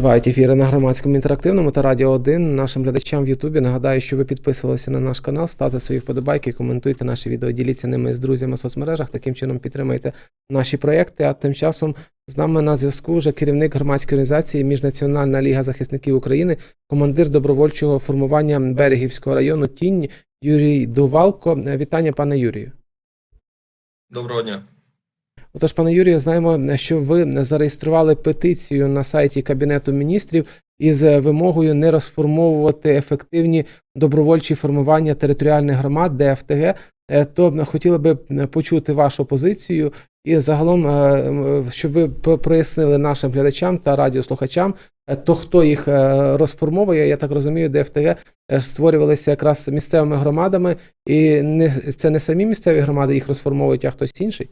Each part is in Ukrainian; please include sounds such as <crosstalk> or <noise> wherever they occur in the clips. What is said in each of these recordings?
Тривають ефіри на громадському інтерактивному та радіо 1. Нашим глядачам в Ютубі нагадаю, що ви підписувалися на наш канал, ставте свої вподобайки, коментуйте наші відео, діліться ними з друзями в соцмережах. Таким чином підтримайте наші проєкти. А тим часом з нами на зв'язку вже керівник громадської організації Міжнаціональна ліга захисників України, командир добровольчого формування Берегівського району Тінь Юрій Дувалко. Вітання, пане Юрію. Доброго дня. Отож, пане Юрію, знаємо, що ви зареєстрували петицію на сайті Кабінету міністрів із вимогою не розформовувати ефективні добровольчі формування територіальних громад ДФТГ. Е, То хотіли би почути вашу позицію і загалом, е, щоб ви прояснили нашим глядачам та радіослухачам, е, то хто їх е, розформовує. Я так розумію, ДФТГ е, створювалися якраз місцевими громадами, і не це не самі місцеві громади їх розформовують, а хтось інший.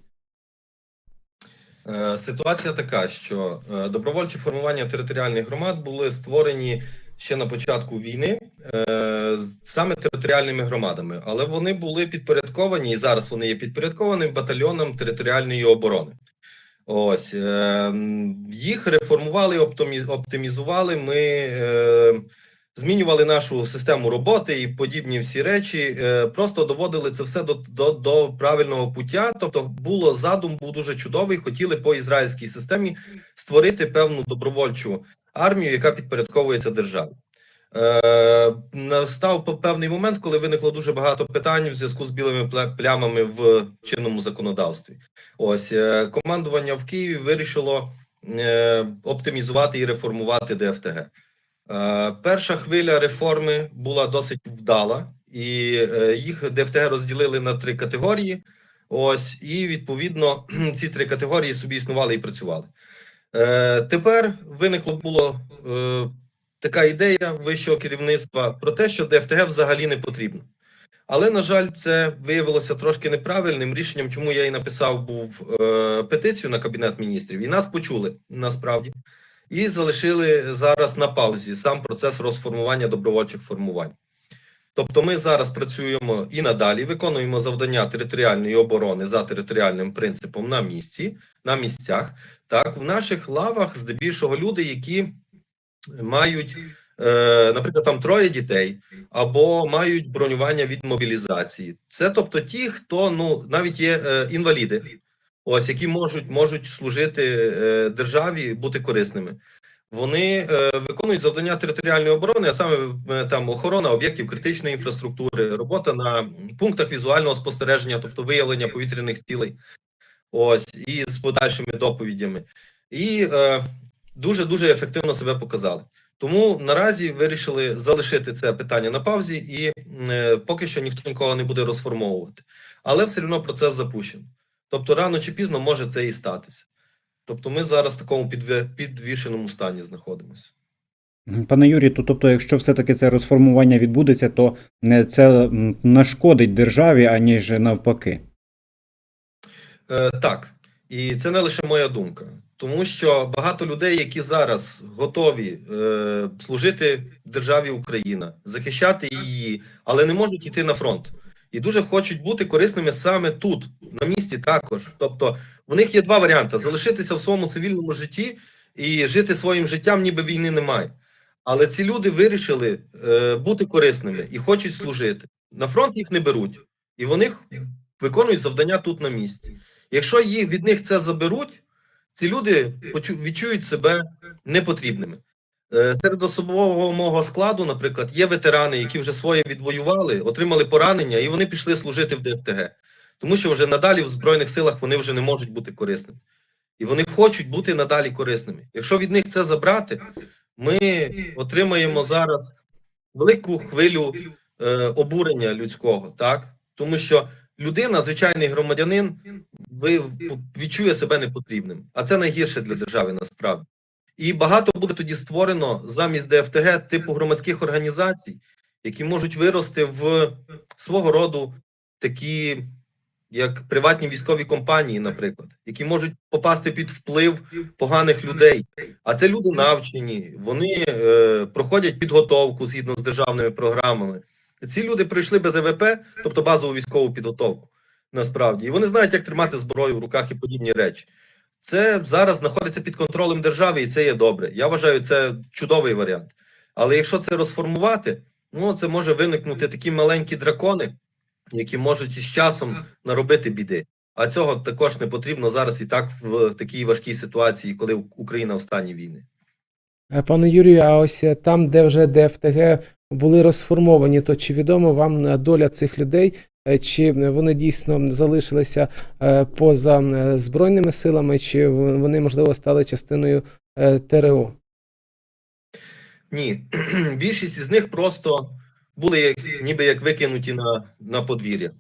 Е, Ситуація така, що е, добровольчі формування територіальних громад були створені ще на початку війни е, саме територіальними громадами, але вони були підпорядковані і зараз вони є підпорядкованим батальйоном територіальної оборони. Ось е, їх реформували, оптимізували. Ми змінювали нашу систему роботи і подібні всі речі. Е, просто доводили це все до, до, до правильного пуття. Тобто, було задум був дуже чудовий. Хотіли по ізраїльській системі створити певну добровольчу армію, яка підпорядковується державі. Е, настав пе- певний момент, коли виникло дуже багато питань в зв'язку з білими плямами в чинному законодавстві. Ось е, командування в Києві вирішило е, оптимізувати і реформувати ДФТГ. Е, Перша хвиля реформи була досить вдала, і е, їх ДФТГ розділили на три категорії. Ось, і відповідно <clears throat> ці три категорії собі існували і працювали. Е, Тепер виникло було е, така ідея вищого керівництва про те, що ДФТГ взагалі не потрібно. Але, на жаль, це виявилося трошки неправильним рішенням, чому я і написав був петицію на кабінет міністрів, і нас почули насправді і залишили зараз на паузі сам процес розформування добровольчих формувань. Тобто, ми зараз працюємо і надалі, виконуємо завдання територіальної оборони за територіальним принципом на місці, на місцях. Так, в наших лавах здебільшого люди, які мають, е, наприклад, там троє дітей, або мають бронювання від мобілізації. Це тобто ті, хто ну навіть є е, інваліди, ось які можуть можуть служити е, державі, бути корисними. Вони е, виконують завдання територіальної оборони, а саме е, там охорона об'єктів критичної інфраструктури, робота на пунктах візуального спостереження, тобто виявлення повітряних цілей, ось і з подальшими доповідями, і е, дуже дуже ефективно себе показали. Тому наразі вирішили залишити це питання на паузі, і е, поки що ніхто нікого не буде розформовувати. Але все одно процес запущений. Тобто, рано чи пізно може це і статися. Тобто, ми зараз в такому підвішеному стані знаходимося. Пане Юрій, то тобто, якщо все-таки це розформування відбудеться, то це нашкодить державі, аніж навпаки. Е, так, і це не лише моя думка, тому що багато людей, які зараз готові е, служити державі Україна, захищати її, але не можуть йти на фронт, і дуже хочуть бути корисними саме тут, на місці також. Тобто, у них є два варіанти: залишитися в своєму цивільному житті і жити своїм життям, ніби війни немає. Але ці люди вирішили е, бути корисними і хочуть служити. На фронт їх не беруть, і вони виконують завдання тут на місці. Якщо їх від них це заберуть, ці люди відчують себе непотрібними. Е, Серед особового мого складу, наприклад, є ветерани, які вже своє відвоювали, отримали поранення, і вони пішли служити в ДФТГ, тому що вже надалі в збройних силах вони вже не можуть бути корисними, і вони хочуть бути надалі корисними. Якщо від них це забрати, ми отримаємо зараз велику хвилю е, обурення людського, так тому що людина, звичайний громадянин, ви відчує себе непотрібним, а це найгірше для держави насправді. І багато буде тоді створено замість ДФТГ типу громадських організацій, які можуть вирости в свого роду такі, як приватні військові компанії, наприклад, які можуть попасти під вплив поганих людей. А це люди навчені, вони е, проходять підготовку згідно з державними програмами. Ці люди пройшли без ЕВП, тобто базову військову підготовку, насправді, і вони знають, як тримати зброю в руках і подібні речі. Це зараз знаходиться під контролем держави, і це є добре. Я вважаю, це чудовий варіант. Але якщо це розформувати, ну це може виникнути такі маленькі дракони, які можуть із часом наробити біди. А цього також не потрібно зараз і так в такій важкій ситуації, коли Україна в стані війни. Е, Пане Юрію, а ось е, там, де вже ДФТГ були розформовані, то чи відомо вам е, доля цих людей, чи вони дійсно залишилися е, поза е, збройними силами, чи вони можливо стали частиною е, ТРО? Ні, <clears throat> більшість із них просто були як, ніби як викинуті на, на подвір'я.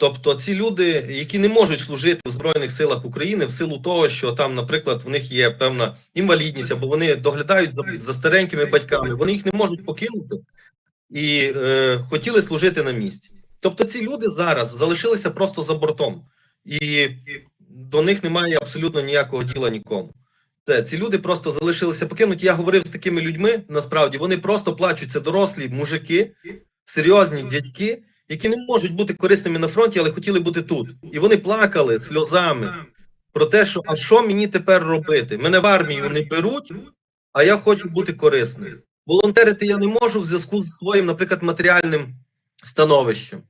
Тобто ці люди, які не можуть служити в Збройних силах України в силу того, що там, наприклад, в них є певна інвалідність, або вони доглядають за, за старенькими батьками, вони їх не можуть покинути і е, хотіли служити на місці. Тобто ці люди зараз залишилися просто за бортом, і до них немає абсолютно ніякого діла нікому. Це ці люди просто залишилися покинуті. Я говорив з такими людьми. Насправді вони просто плачуть. Це дорослі мужики, серйозні дядьки, які не можуть бути корисними на фронті, але хотіли бути тут. І вони плакали сльозами про те, що а що мені тепер робити? Мене в армію не беруть, а я хочу бути корисним. Волонтерити я не можу в зв'язку з своїм, наприклад, матеріальним становищем.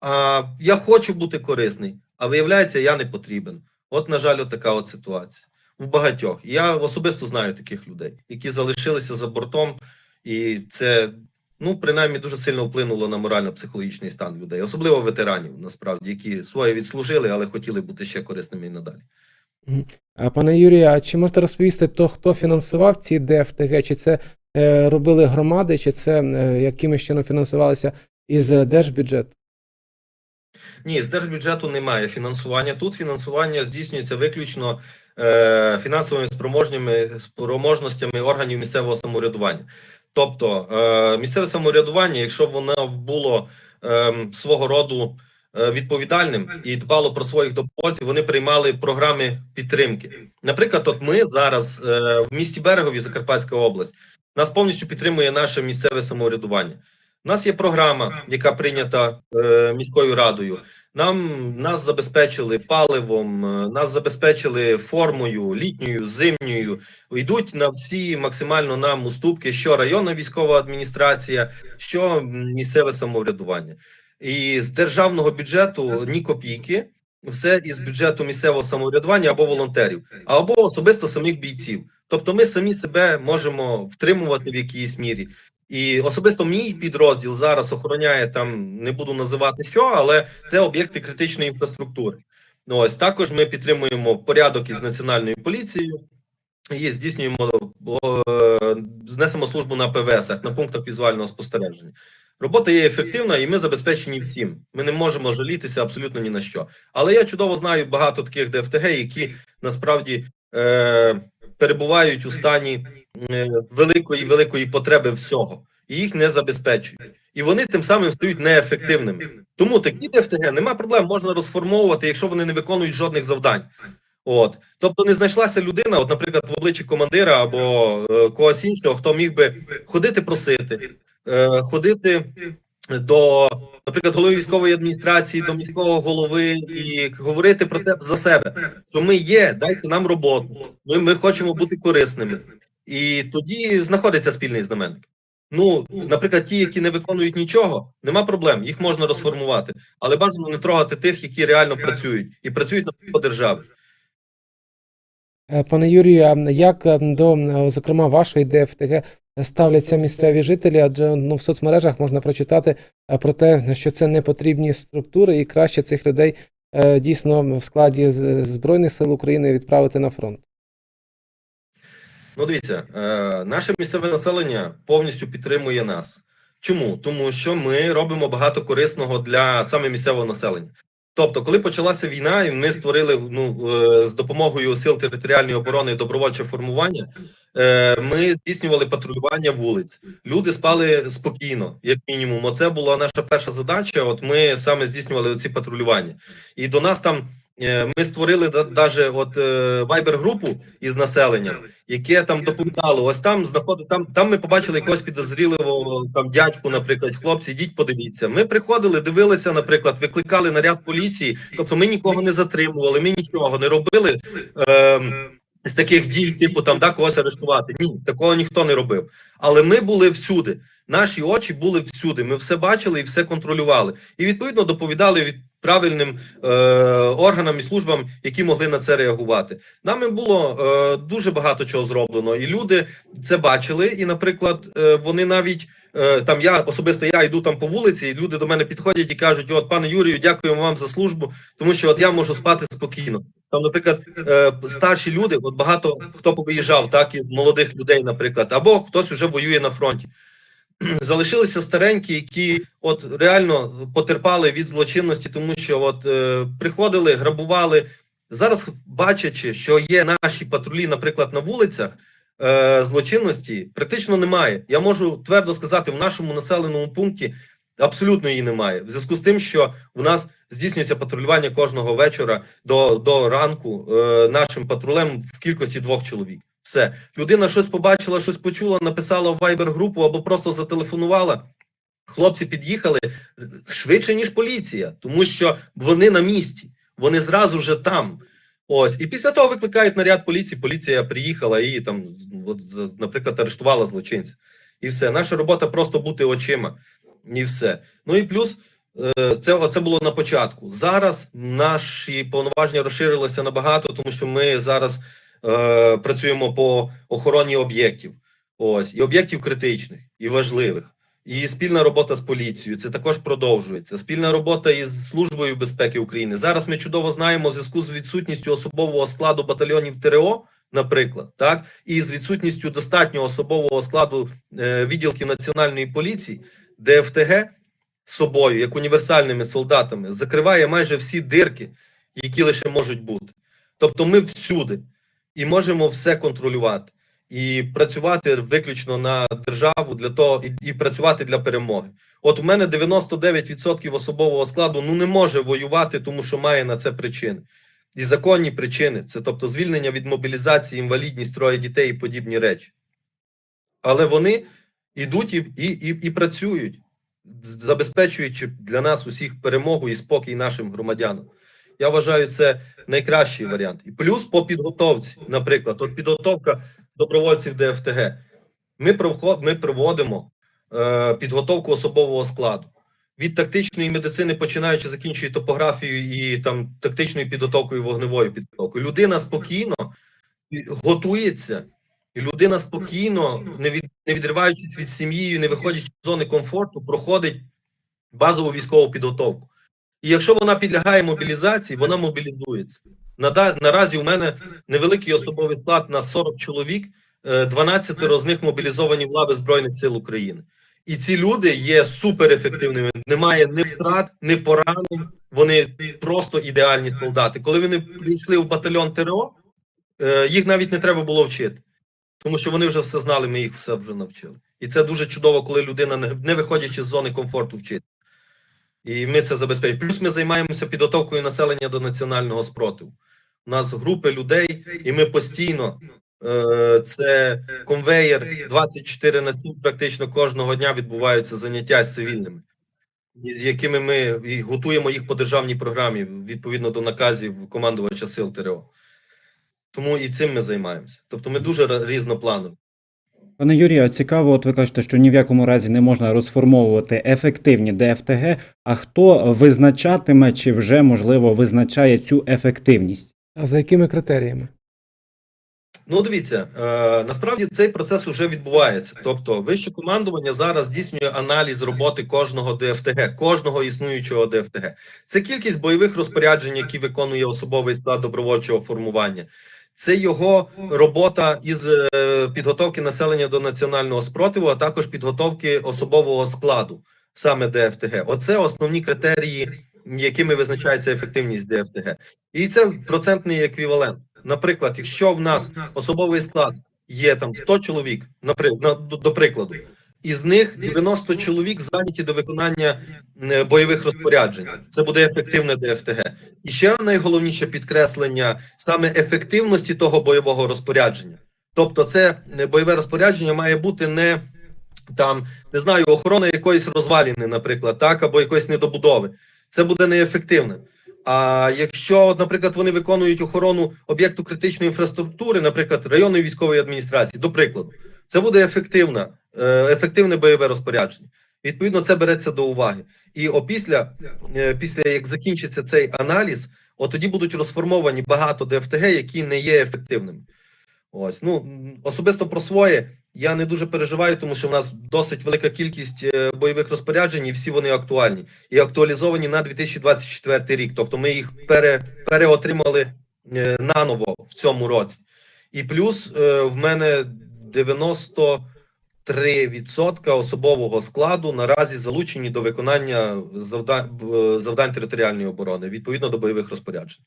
А я хочу бути корисний, а виявляється, я не потрібен. От, на жаль, така от ситуація в багатьох. Я особисто знаю таких людей, які залишилися за бортом, і це ну принаймні дуже сильно вплинуло на морально-психологічний стан людей, особливо ветеранів, насправді, які своє відслужили, але хотіли бути ще корисними і надалі. А пане Юрію, а чи можете розповісти, то хто фінансував ці ДФТГ? Чи це робили громади, чи це е, якимось чином фінансувалося із е, держбюджету? Ні, з держбюджету немає фінансування. Тут фінансування здійснюється виключно е, фінансовими спроможнями спроможностями органів місцевого самоврядування. Тобто е, місцеве самоврядування, якщо б воно було е, свого роду е, відповідальним і дбало про своїх добровольців, вони приймали програми підтримки. Наприклад, от ми зараз е, в місті Берегові, Закарпатська область, нас повністю підтримує наше місцеве самоврядування. У нас є програма, яка прийнята е, міською радою. Нам нас забезпечили паливом, е, нас забезпечили формою літньою, зимньою. Йдуть на всі максимально нам уступки, що районна військова адміністрація, що місцеве самоврядування. І з державного бюджету ні копійки, все із бюджету місцевого самоврядування або волонтерів, або особисто самих бійців. Тобто, ми самі себе можемо втримувати в якійсь мірі. І особисто мій підрозділ зараз охороняє там, не буду називати що, але це об'єкти критичної інфраструктури. Ну, ось також ми підтримуємо порядок із національною поліцією і здійснюємо знесемо службу на ПВСах, на пунктах візуального спостереження. Робота є ефективна, і ми забезпечені всім. Ми не можемо жалітися абсолютно ні на що. Але я чудово знаю багато таких ДФТГ, які насправді е, перебувають у стані е, великої великої потреби всього, і їх не забезпечують. І вони тим самим стають неефективними. Тому такі ДФТГ нема проблем, можна розформовувати, якщо вони не виконують жодних завдань. От, тобто не знайшлася людина, от, наприклад, в обличчі командира або е, когось іншого, хто міг би ходити просити, е, ходити до, наприклад, голови військової адміністрації, до міського голови і говорити про те за себе, що ми є, дайте нам роботу. Ми, ми хочемо бути корисними. І тоді знаходиться спільний знаменник. Ну, наприклад, ті, які не виконують нічого, нема проблем, їх можна розформувати, але бажано не трогати тих, які реально працюють і працюють на держави. Е, Пане Юрію, як е, до, е, зокрема, вашої ДФТГ ставляться місцеві жителі? Адже ну, в соцмережах можна прочитати е, про те, що це не потрібні структури, і краще цих людей е, дійсно в складі Збройних сил України відправити на фронт. Ну, дивіться, е, наше місцеве населення повністю підтримує нас. Чому? Тому що ми робимо багато корисного для саме місцевого населення. Тобто, коли почалася війна, і ми створили ну е, з допомогою сил територіальної оборони і добровольчого формування, ми здійснювали патрулювання вулиць. Люди спали спокійно, як мінімум. Оце була наша перша задача. От ми саме здійснювали ці патрулювання, і до нас там Е, Ми створили навіть от е, вайбер-групу із населенням, яке там доповідало. Ось там знаходить там. Там ми побачили якогось підозріливого там дядьку, наприклад, хлопці, йдіть, подивіться. Ми приходили, дивилися, наприклад, викликали наряд поліції. Тобто, ми нікого не затримували, ми нічого не робили. Е, з таких дій, типу там да когось арештувати. Ні, такого ніхто не робив. Але ми були всюди. Наші очі були всюди. Ми все бачили і все контролювали. І відповідно доповідали від правильним е, органам і службам, які могли на це реагувати. Нами було е, дуже багато чого зроблено, і люди це бачили. І, наприклад, е, вони навіть е, там я особисто я йду там по вулиці, і люди до мене підходять і кажуть: От, пане Юрію, дякуємо вам за службу, тому що от я можу спати спокійно. Там, наприклад, е, старші люди, от багато хто повиїжджав, так із молодих людей, наприклад, або хтось вже воює на фронті. <clears throat> Залишилися старенькі, які от реально потерпали від злочинності, тому що от е, приходили, грабували. Зараз, бачачи, що є наші патрулі, наприклад, на вулицях, е, злочинності практично немає. Я можу твердо сказати, в нашому населеному пункті абсолютно її немає. В зв'язку з тим, що в нас здійснюється патрулювання кожного вечора до, до ранку е, нашим патрулем в кількості двох чоловік. Все, людина щось побачила, щось почула, написала в Viber групу або просто зателефонувала. Хлопці під'їхали швидше, ніж поліція, тому що вони на місці, вони зразу вже там. Ось, і після того викликають наряд поліції. Поліція приїхала і там, от, наприклад, арештувала злочинця. І все. Наша робота просто бути очима. І все. Ну і плюс, е, це, це було на початку. Зараз наші повноваження розширилися набагато, тому що ми зараз е, працюємо по охороні об'єктів. Ось, і об'єктів критичних, і важливих. І спільна робота з поліцією це також продовжується. Спільна робота із службою безпеки України. Зараз ми чудово знаємо в зв'язку з відсутністю особового складу батальйонів ТРО, наприклад, так і з відсутністю достатнього особового складу е, відділків національної поліції, ДФТГ собою, як універсальними солдатами, закриває майже всі дирки, які лише можуть бути. Тобто, ми всюди і можемо все контролювати і працювати виключно на державу для того, і, і працювати для перемоги. От у мене 99% особового складу ну не може воювати, тому що має на це причини. І законні причини це тобто звільнення від мобілізації, інвалідність, троє дітей і подібні речі. Але вони йдуть і, і, і, і працюють, забезпечуючи для нас усіх перемогу і спокій нашим громадянам. Я вважаю, це найкращий варіант. І плюс по підготовці, наприклад, от підготовка добровольців ДФТГ. Ми ми проводимо е, підготовку особового складу від тактичної медицини, починаючи закінчуючи топографією і там тактичною підготовкою, вогневою підготовкою. Людина спокійно готується, і людина спокійно, не від не відриваючись від сім'ї, не виходячи з зони комфорту, проходить базову військову підготовку. І якщо вона підлягає мобілізації, вона мобілізується. Наразі у мене невеликий особовий склад на 40 чоловік, е, 12 з них мобілізовані в лави Збройних сил України. І ці люди є суперефективними. Немає ні втрат, ні поранень. Вони просто ідеальні солдати. Коли вони прийшли в батальйон ТРО, е, їх навіть не треба було вчити, тому що вони вже все знали, ми їх все вже навчили. І це дуже чудово, коли людина, не- виходячи з зони комфорту, вчить. І ми це забезпечуємо. Плюс ми займаємося підготовкою населення до національного спротиву. У нас групи людей, і ми постійно е, це конвеєр 24 на 7, практично кожного дня відбуваються заняття з цивільними, з якими ми готуємо їх по державній програмі відповідно до наказів командувача сил ТРО. Тому і цим ми займаємося. Тобто ми дуже різнопланові. Пане Юрію, цікаво, от ви кажете, що ні в якому разі не можна розформовувати ефективні ДФТГ. А хто визначатиме чи вже можливо визначає цю ефективність? А за якими критеріями? Ну, дивіться, е, насправді цей процес вже відбувається. Тобто, вище командування зараз здійснює аналіз роботи кожного ДФТГ, кожного існуючого ДФТГ. Це кількість бойових розпоряджень, які виконує особовий склад добровольчого формування. Це його робота із е, підготовки населення до національного спротиву, а також підготовки особового складу, саме ДФТГ. Оце основні критерії, якими визначається ефективність ДФТГ. І це процентний еквівалент. Наприклад, якщо в нас особовий склад є там 100 чоловік, напри- на, до, до прикладу, із них 90 чоловік зайняті до виконання е, бойових розпоряджень. Це буде ефективне ДФТГ. І ще найголовніше підкреслення саме ефективності того бойового розпорядження. Тобто, це е, бойове розпорядження має бути не там, не знаю, охорона якоїсь розваліни, наприклад, так, або якоїсь недобудови. Це буде неефективно. А якщо, наприклад, вони виконують охорону об'єкту критичної інфраструктури, наприклад, районної військової адміністрації, до прикладу, це буде ефективна, е, ефективне бойове розпорядження. Відповідно, це береться до уваги. І опісля, е, після як закінчиться цей аналіз, от тоді будуть розформовані багато ДФТГ, які не є ефективними. Ось ну особисто про своє я не дуже переживаю, тому що в нас досить велика кількість е, бойових розпоряджень, і всі вони актуальні і актуалізовані на 2024 рік. Тобто ми їх пере, переотримали наново в цьому році. І плюс в мене 93% особового складу наразі залучені до виконання завдань, завдань територіальної оборони відповідно до бойових розпоряджень.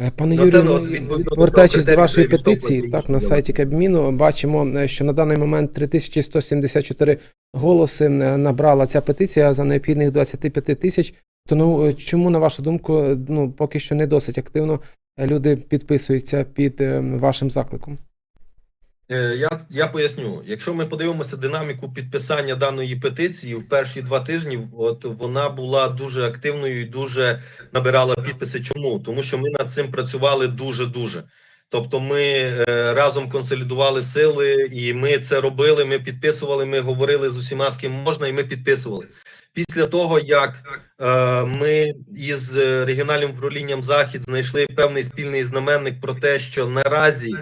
Е, Пане Ну, Юрію, ну, ну, повертаючись до вашої петиції, так на сайті Кабміну бачимо, е, що на даний момент 3174 голоси е, набрала ця петиція за необхідних 25 тисяч. То ну е, чому, на вашу думку, е, ну поки що не досить активно е, люди підписуються під е, вашим закликом? Е, Я, я поясню, якщо ми подивимося динаміку підписання даної петиції в перші два тижні, от вона була дуже активною і дуже набирала підписи. Чому? Тому що ми над цим працювали дуже дуже. Тобто, ми е, разом консолідували сили, і ми це робили. Ми підписували. Ми говорили з усіма, з ким можна, і ми підписували. Після того, як е, ми із е, регіональним управлінням Захід знайшли певний спільний знаменник про те, що наразі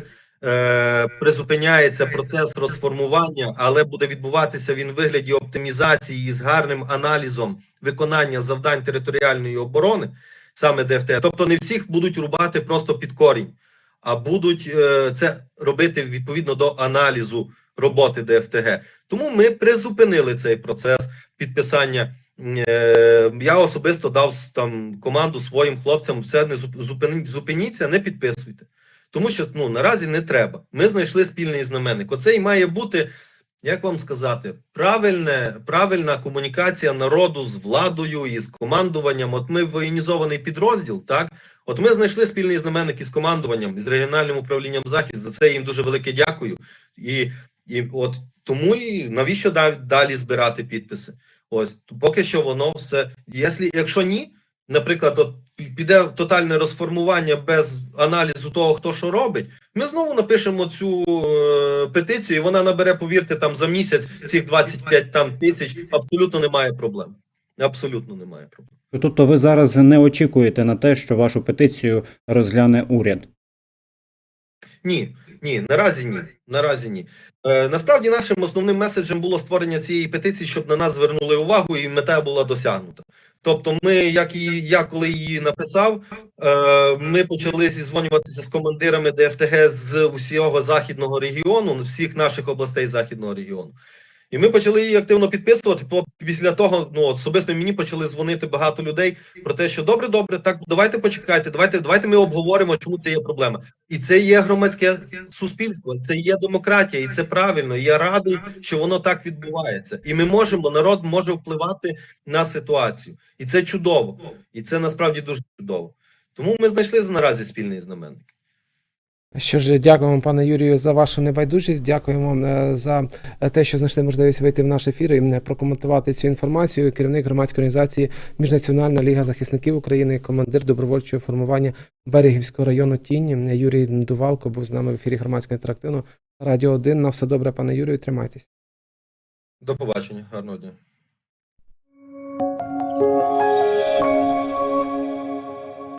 е, призупиняється процес розформування, але буде відбуватися він в вигляді оптимізації з гарним аналізом виконання завдань територіальної оборони, саме ДФТ. Тобто не всіх будуть рубати просто під корінь, а будуть е, це робити відповідно до аналізу роботи ДФТГ. Тому ми призупинили цей процес підписання. Е, Я особисто дав там команду своїм хлопцям все не зупиніться, не підписуйте. Тому що ну наразі не треба. Ми знайшли спільний знаменник. Оце і має бути, як вам сказати, правильне, правильна комунікація народу з владою і з командуванням. От ми воєнізований підрозділ, так от ми знайшли спільний знаменник із командуванням із регіональним управлінням захід. За це їм дуже велике дякую. І, і от тому і навіщо да- далі збирати підписи? Ось поки що воно все. Якщо, якщо ні, наприклад, от піде тотальне розформування без аналізу того, хто що робить, ми знову напишемо цю е, петицію, і вона набере, повірте, там за місяць цих 25 там тисяч. Абсолютно немає проблем. Абсолютно немає проблем. Тобто ви зараз не очікуєте на те, що вашу петицію розгляне уряд. Ні, ні, наразі ні. Наразі ні. Е, насправді нашим основним меседжем було створення цієї петиції, щоб на нас звернули увагу, і мета була досягнута. Тобто, ми, як і я коли її написав, е, ми почали зізвонюватися з командирами ДФТГ з усього західного регіону, всіх наших областей західного регіону. І ми почали її активно підписувати. Після того, ну особисто мені почали дзвонити багато людей про те, що добре, добре, так давайте почекайте, давайте, давайте ми обговоримо, чому це є проблема. І це є громадське суспільство, це є демократія, і це правильно. І я радий, що воно так відбувається. І ми можемо, народ може впливати на ситуацію, і це чудово, і це насправді дуже чудово. Тому ми знайшли наразі спільний знаменник. Що ж, дякуємо, пане Юрію, за вашу небайдужість. Дякуємо е, за те, що знайшли можливість вийти в наш ефір і прокоментувати цю інформацію. Керівник громадської організації Міжнаціональна ліга захисників України, командир добровольчого формування Берегівського району Тінь Юрій Дувалко був з нами в ефірі громадського інтерактивного Радіо 1. На все добре, пане Юрію. Тримайтесь. До побачення, гарного дня.